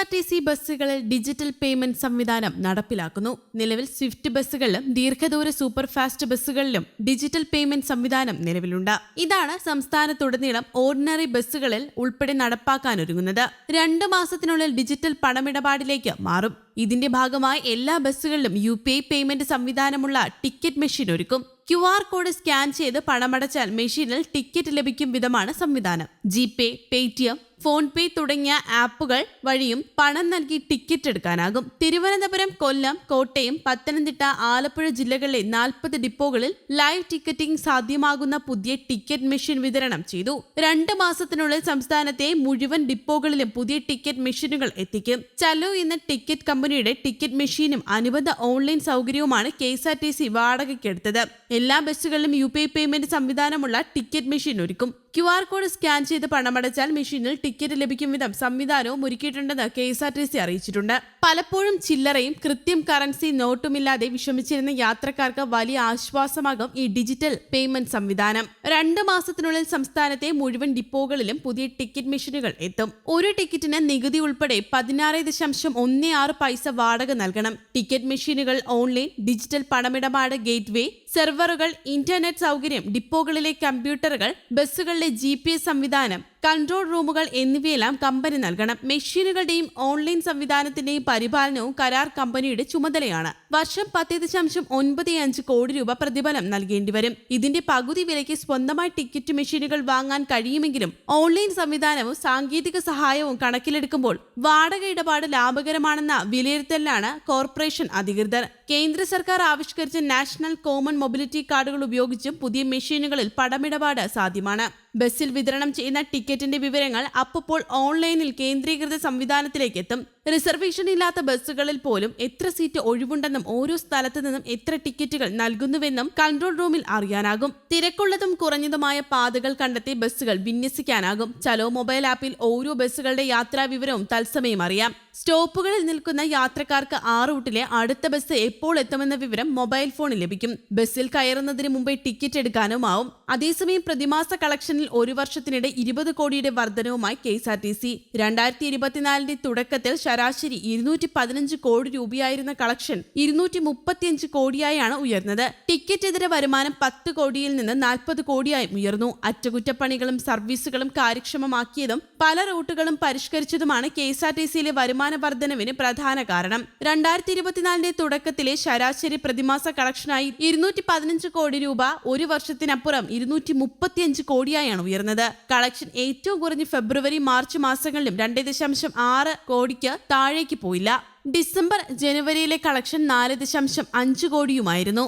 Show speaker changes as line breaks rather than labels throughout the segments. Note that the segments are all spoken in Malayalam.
ആർ ടി സി ബസ്സുകളിൽ ഡിജിറ്റൽ പേയ്മെന്റ് സംവിധാനം നടപ്പിലാക്കുന്നു. നിലവിൽ സ്വിഫ്റ്റ് ബസ്സുകളിലും ദീർഘദൂര സൂപ്പർ ഫാസ്റ്റ് ബസ്സുകളിലും ഡിജിറ്റൽ പേയ്മെന്റ് സംവിധാനം നിലവിലുണ്ട്. ഇതാണ് സംസ്ഥാനത്തുടനീളം ഓർഡിനറി ബസ്സുകളിൽ ഉൾപ്പെടെ നടപ്പാക്കാനൊരുങ്ങുന്നത്. രണ്ടു മാസത്തിനുള്ളിൽ ഡിജിറ്റൽ പണമിടപാടിലേക്ക് മാറും. ഇതിന്റെ ഭാഗമായി എല്ലാ ബസ്സുകളിലും യു പി ഐ പേയ്മെന്റ് സംവിധാനമുള്ള ടിക്കറ്റ് മെഷീൻ ഒരുക്കും. ക്യു ആർ കോഡ് സ്കാൻ ചെയ്ത് പണമടച്ചാൽ മെഷീനിൽ ടിക്കറ്റ് ലഭിക്കും വിധമാണ് സംവിധാനം. ജി പേ പേടിഎം ഫോൺ പേ തുടങ്ങിയ ആപ്പുകൾ വഴിയും പണം നൽകി ടിക്കറ്റ് എടുക്കാനാകും. തിരുവനന്തപുരം കൊല്ലം കോട്ടയം പത്തനംതിട്ട ആലപ്പുഴ ജില്ലകളിലെ നാൽപ്പത് ഡിപ്പോകളിൽ ലൈവ് ടിക്കറ്റിംഗ് സാധ്യമാകുന്ന പുതിയ ടിക്കറ്റ് മെഷീൻ വിതരണം ചെയ്തു. രണ്ട് മാസത്തിനുള്ളിൽ സംസ്ഥാനത്തെ മുഴുവൻ ഡിപ്പോകളിലും പുതിയ ടിക്കറ്റ് മെഷീനുകൾ എത്തിക്കും. ചലോ എന്ന ടിക്കറ്റ് കമ്പനിയുടെ ടിക്കറ്റ് മെഷീനും അനുബന്ധ online സൗകര്യവുമാണ് K S R T C വാടകയ്ക്കെടുത്തത്. എല്ലാ ബസ്സുകളിലും യു പി ഐ പേയ്മെന്റ് സംവിധാനമുള്ള ടിക്കറ്റ് മെഷീൻ ഒരുക്കും. ക്യു ആർ കോഡ് സ്കാൻ ചെയ്ത് പണമടച്ചാൽ മെഷീനിൽ ടിക്കറ്റ് ലഭിക്കും വിധം സംവിധാനവും ഒരുക്കിയിട്ടുണ്ടെന്ന് K S R T C അറിയിച്ചിട്ടുണ്ട്. പലപ്പോഴും ചില്ലറയും കൃത്യം കറൻസി നോട്ടുമില്ലാതെ വിഷമിച്ചിരുന്ന യാത്രക്കാർക്ക് വലിയ ആശ്വാസമാകും ഈ ഡിജിറ്റൽ പേയ്മെന്റ് സംവിധാനം. രണ്ട് മാസത്തിനുള്ളിൽ സംസ്ഥാനത്തെ മുഴുവൻ ഡിപ്പോകളിലും പുതിയ ടിക്കറ്റ് മെഷീനുകൾ എത്തും. ഒരു ടിക്കറ്റിന് നികുതി ഉൾപ്പെടെ പതിനാറ് ദശാംശം ഒന്ന് ആറ് പൈസ വാടക നൽകണം. ടിക്കറ്റ് മെഷീനുകൾ ഓൺലൈൻ ഡിജിറ്റൽ പണമിടപാട് ഗേറ്റ്വേ സെർവറുകൾ ഇന്റർനെറ്റ് സൗകര്യം ഡിപ്പോകളിലെ കമ്പ്യൂട്ടറുകൾ ബസ്സുകളിലെ ജി സംവിധാനം കൺട്രോൾ റൂമുകൾ എന്നിവയെല്ലാം കമ്പനി നൽകണം. മെഷീനുകളുടെയും ഓൺലൈൻ സംവിധാനത്തിന്റെയും പരിപാലനവും കരാർ കമ്പനിയുടെ ചുമതലയാണ്. വർഷം പത്ത് ദശാംശം ഒൻപത് അഞ്ച് കോടി രൂപ പ്രതിഫലം നൽകേണ്ടി വരും. ഇതിന്റെ പകുതി വിലയ്ക്ക് സ്വന്തമായി ടിക്കറ്റ് മെഷീനുകൾ വാങ്ങാൻ കഴിയുമെങ്കിലും ഓൺലൈൻ സംവിധാനവും സാങ്കേതിക സഹായവും കണക്കിലെടുക്കുമ്പോൾ വാടക ഇടപാട് ലാഭകരമാണെന്ന വിലയിരുത്തലിലാണ് കോർപ്പറേഷൻ അധികൃതർ. കേന്ദ്ര സർക്കാർ ആവിഷ്കരിച്ച നാഷണൽ കോമൺ മൊബിലിറ്റി കാർഡുകൾ ഉപയോഗിച്ചും പുതിയ മെഷീനുകളിൽ പണമിടപാട് സാധ്യമാണ്. ബസ്സിൽ വിതരണം ചെയ്യുന്ന ടിക്കറ്റിന്റെ വിവരങ്ങൾ അപ്പോൾ ഓൺലൈനിൽ കേന്ദ്രീകൃത സംവിധാനത്തിലേക്ക് എത്തും റിസർവേഷൻ ഇല്ലാത്ത ബസ്സുകളിൽ പോലും എത്ര സീറ്റ് ഒഴിവുണ്ടെന്നും ഓരോ സ്ഥലത്തു നിന്നും എത്ര ടിക്കറ്റുകൾ നൽകുന്നുവെന്നും കൺട്രോൾ റൂമിൽ അറിയാനാകും. തിരക്കുള്ളതും കുറഞ്ഞതുമായ പാതകൾ കണ്ടെത്തി ബസ്സുകൾ വിന്യസിക്കാനാകും. ചലോ മൊബൈൽ ആപ്പിൽ ഓരോ ബസ്സുകളുടെ യാത്രാ വിവരവും തത്സമയം അറിയാം. സ്റ്റോപ്പുകളിൽ നിൽക്കുന്ന യാത്രക്കാർക്ക് ആ റൂട്ടിലെ അടുത്ത ബസ് എപ്പോൾ എത്തുമെന്ന വിവരം മൊബൈൽ ഫോണിൽ ലഭിക്കും. ബസ്സിൽ കയറുന്നതിന് മുമ്പേ ടിക്കറ്റ് എടുക്കാനുമാവും. അതേസമയം പ്രതിമാസ കളക്ഷനിൽ ഒരു വർഷത്തിനിടെ ഇരുപത് കോടിയുടെ വർധനവുമായി K S R T C. രണ്ടായിരത്തി ഇരുപത്തിനാലിന്റെ തുടക്കത്തിൽ ശരാശരി ഇരുന്നൂറ്റി പതിനഞ്ച് കോടി രൂപയായിരുന്ന കളക്ഷൻ ഇരുന്നൂറ്റി മുപ്പത്തിയഞ്ച് കോടിയായാണ് ഉയർന്നത്. ടിക്കറ്റ് ഇതര വരുമാനം പത്ത് കോടിയിൽ നിന്ന് നാൽപ്പത് കോടിയായും ഉയർന്നു. അറ്റകുറ്റപ്പണികളും സർവീസുകളും കാര്യക്ഷമമാക്കിയതും പല റൂട്ടുകളും പരിഷ്കരിച്ചതുമാണ് കെ എസ് ആർ ടി സിയിലെ വരുമാന വർധനവിന് പ്രധാന കാരണം. രണ്ടായിരത്തി ഇരുപത്തിനാലിന്റെ തുടക്കത്തിലെ ശരാശരി പ്രതിമാസ കളക്ഷനായി ഇരുന്നൂറ്റി പതിനഞ്ച് കോടി രൂപ ഒരു വർഷത്തിനപ്പുറം ഇരുന്നൂറ്റി മുപ്പത്തിയഞ്ച് കോടിയായാണ് ഉയർന്നത്. കളക്ഷൻ ഏറ്റവും കുറഞ്ഞ് ഫെബ്രുവരി മാർച്ച് മാസങ്ങളിലും രണ്ടേ ദശാംശം ആറ് കോടിക്ക് താഴേക്ക് പോയില്ല. ഡിസംബർ ജനുവരിയിലെ കളക്ഷൻ നാല് ദശാംശം അഞ്ച് കോടിയുമായിരുന്നു.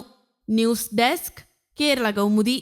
News desk Kerala Kaumudi.